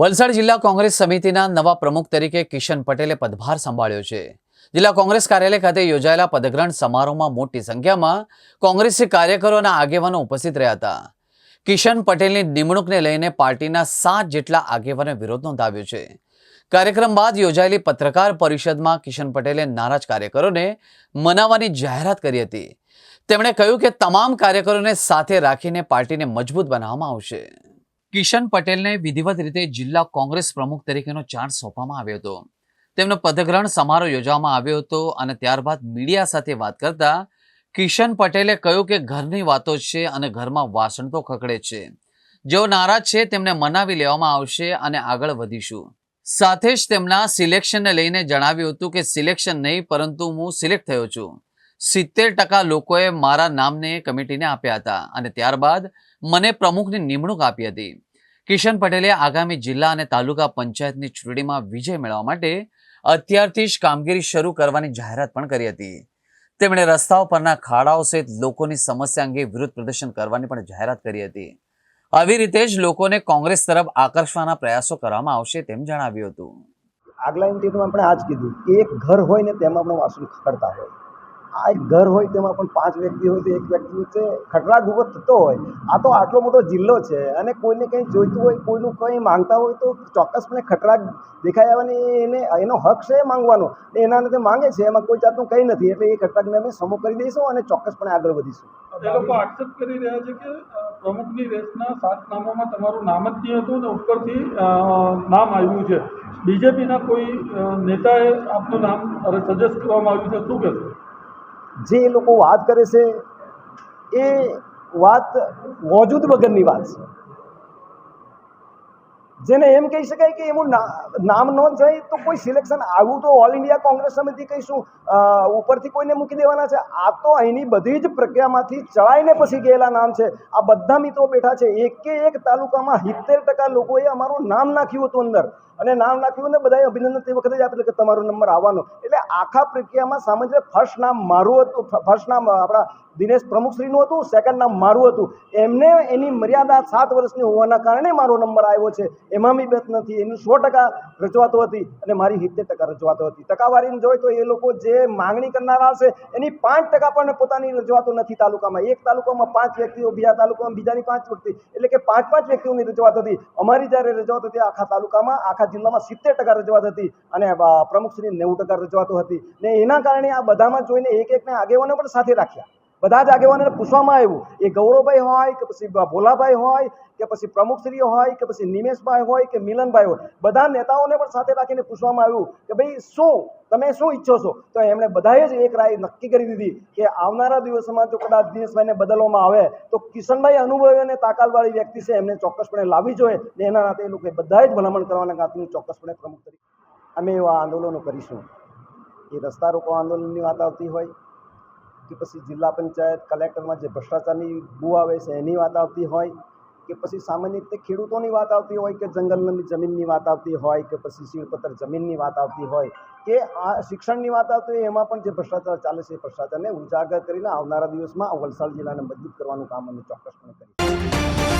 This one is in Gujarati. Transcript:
વલસાડ જિલ્લા કોંગ્રેસ સમિતિના નવા પ્રમુખ તરીકે કિશન પટેલે પદભાર સંભાળ્યો છે. જિલ્લા કોંગ્રેસ કાર્યાલય ખાતે યોજાયેલા પદગ્રહણ સમારોહમાં મોટી સંખ્યામાં કોંગ્રેસી કાર્યકરો અને આગેવાનો ઉપસ્થિત રહ્યા હતા. કિશન પટેલની નિમણૂકને લઈને પાર્ટીના સાત જેટલા આગેવાને વિરોધ નોંધાવ્યો છે. કાર્યક્રમ બાદ યોજાયેલી પત્રકાર પરિષદમાં કિશન પટેલે નારાજ કાર્યકરોને મનાવવાની જાહેરાત કરી હતી. તેમણે કહ્યું કે તમામ કાર્યકરોને સાથે રાખીને પાર્ટીને મજબૂત બનાવવામાં આવશે. કિશન પટેલને વિધિવત રીતે જિલ્લા કોંગ્રેસ પ્રમુખ તરીકેનો ચાર્જ સોંપવામાં આવ્યો હતો. તેમનો પદગ્રહણ સમારોહ યોજવામાં આવ્યો હતો અને ત્યારબાદ મીડિયા સાથે વાત કરતા કિશન પટેલે કહ્યું કે ઘરની વાતો છે અને ઘરમાં વાસણ તો ખકડે છે. જેઓ નારાજ છે તેમને મનાવી લેવામાં આવશે અને આગળ વધીશું. સાથે જ તેમના સિલેક્શનને લઈને જણાવ્યું હતું કે સિલેક્શન નહીં પરંતુ હું સિલેક્ટ થયો છું. સિત્તેર ટકા લોકોએ મારા નામને કમિટીને આપ્યા હતા અને ત્યારબાદ મને પ્રમુખની નિમણૂક આપી હતી. કિશન પટેલે આગામી જિલ્લા અને તાલુકા પંચાયતની ચૂંટણીમાં વિજય મેળવવા માટે અત્યારથી જ કામગીરી શરૂ કરવાની જાહેરાત પણ કરી હતી. તેમણે રસ્તાઓ પરના ખાડાઓ સહિત લોકોની સમસ્યા અંગે વિરોધ પ્રદર્શન કરવાની પણ જાહેરાત કરી હતી. આવી રીતે જ લોકોને કોંગ્રેસ તરફ આકર્ષવાના પ્રયાસો કરવામાં આવશે તેમ જણાવ્યું હતું. આગલા ઇન્ટરવ્યુમાં આપણે આ જ કીધું કે એક ઘર હોય ને તેમાં પણ વાસણ ખખડતા હોય. આ એક ઘર હોય તેમાં પણ પાંચ વ્યક્તિ હોય તો એક વ્યક્તિ વચ્ચે ખટરાગ ઊભો થતો હોય. આ તો આટલો મોટો જિલ્લો છે અને કોઈને કંઈ જોઈતું હોય, કોઈનું કંઈ માંગતા હોય તો ચોક્કસપણે ખટરાગ દેખાઈ આવવાની એને, એનો હક છે માંગવાનો. એના તે માંગે છે, એમાં કોઈ જાતનું કંઈ નથી. એટલે એ ખટરાગને અમે સમો કરી દઈશું અને ચોક્કસપણે આગળ વધીશું. એ લોકો આક્ષેપ કરી રહ્યા છે કે પ્રમુખની રેસના સાત નામોમાં તમારું નામ જ નહીં હતું ને ઉપરથી નામ આવ્યું છે. બીજેપીના કોઈ નેતાએ આપનું નામ સજેસ્ટ કરવામાં આવ્યું છે? શું કહેશો? જે એ લોકો વાત કરે છે, એ વાત મોજૂદ વગરની વાત છે. જેને એમ કહી શકાય કે એનું નામ ન જાય તો કોઈ સિલેક્શન આવું તો ઓલ ઇન્ડિયા કોંગ્રેસ સમિતિ કહીશું ઉપરથી કોઈને મૂકી દેવાના છે. આ તો અહીંની બધી જ પ્રક્રિયામાંથી ચડાઈને પછી ગયેલા નામ છે. આ બધા મિત્રો બેઠા છે. એકે એક તાલુકામાં સિત્તેર ટકા લોકોએ અમારું નામ નાખ્યું હતું અંદર. અને નામ નાખ્યું ને બધાએ અભિનંદન તે વખતે જ આપેલું કે તમારો નંબર આવવાનો. આખા પ્રક્રિયામાં સામાન્ય ફર્સ્ટ નામ મારું હતું ફર્સ્ટ નામ આપણા દિનેશ પ્રમુખશ્રીનું હતું સેકન્ડ નામ મારું હતું. એમને એની મર્યાદા સાત વર્ષની હોવાના કારણે મારો નંબર આવ્યો છે. એમાં બી બેત નથી. એની સો ટકા રજૂઆતો હતી અને મારી સિત્તેર ટકા રજૂઆતો હતી. ટકાવારીને જોઈ તો એ લોકો જે માંગણી કરનારા હશે એની પાંચ ટકા પણ પોતાની રજૂઆતો નથી તાલુકામાં. એક તાલુકામાં પાંચ વ્યક્તિઓ, બીજા તાલુકામાં બીજાની પાંચ વ્યક્તિ એટલે કે પાંચ પાંચ વ્યક્તિઓની રજૂઆત હતી. અમારી જ્યારે રજૂઆત હતી આખા તાલુકામાં, આખા જિલ્લામાં સિત્તેર ટકા રજૂઆત હતી. અને પ્રમુખશ્રી નેવું ટકા રજૂઆતો હતી. ને એના કારણે આ બધામાં જોઈને એક એકને આગેવાનો પણ સાથે રાખ્યા. બધા જ આગેવાનોને પૂછવામાં આવ્યું, એ ગૌરવભાઈ હોય કે પછી ભોલાભાઈ હોય કે પછી પ્રમુખશ્રી હોય કે પછી નિમેશભાઈ હોય કે મિલનભાઈ હોય? બધા નેતાઓને પણ સાથે રાખીને પૂછવામાં આવ્યું કે, ભાઈ, શું? તમે શું ઈચ્છો છો? તો એમણે બધાએ જ એક રાય નક્કી કરી દીધી કે, આવનારા દિવસોમાં જો કદાચ દિનેશભાઈને બદલવામાં આવે, તો કિશનભાઈ અનુભવી અને તાકાતવાળી વ્યક્તિ છે, એમને ચોક્કસપણે લાવવી જોઈએ ને એના નાતે એ લોકોએ બધાએ જ ભલામણ કરવાના કારણે ચોક્કસપણે પ્રમુખ તરીકે અમે એવા આંદોલનો કરીશું. એ રસ્તા રોકો આંદોલનની વાત આવતી હોય કે પછી જિલ્લા પંચાયત કલેક્ટરમાં જે ભ્રષ્ટાચારની બુ આવે છે એની વાત આવતી હોય કે પછી સામાન્ય રીતે ખેડૂતોની વાત આવતી હોય કે જંગલની જમીનની વાત આવતી હોય કે પછી શીળપત્ર જમીનની વાત આવતી હોય કે આ શિક્ષણની વાત આવતી હોય એમાં પણ જે ભ્રષ્ટાચાર ચાલે છે એ ભ્રષ્ટાચારને ઉજાગર કરીને આવનારા દિવસમાં વલસાડ જિલ્લાને મજબૂત કરવાનું કામ અમે ચોક્કસપણે કરીશું.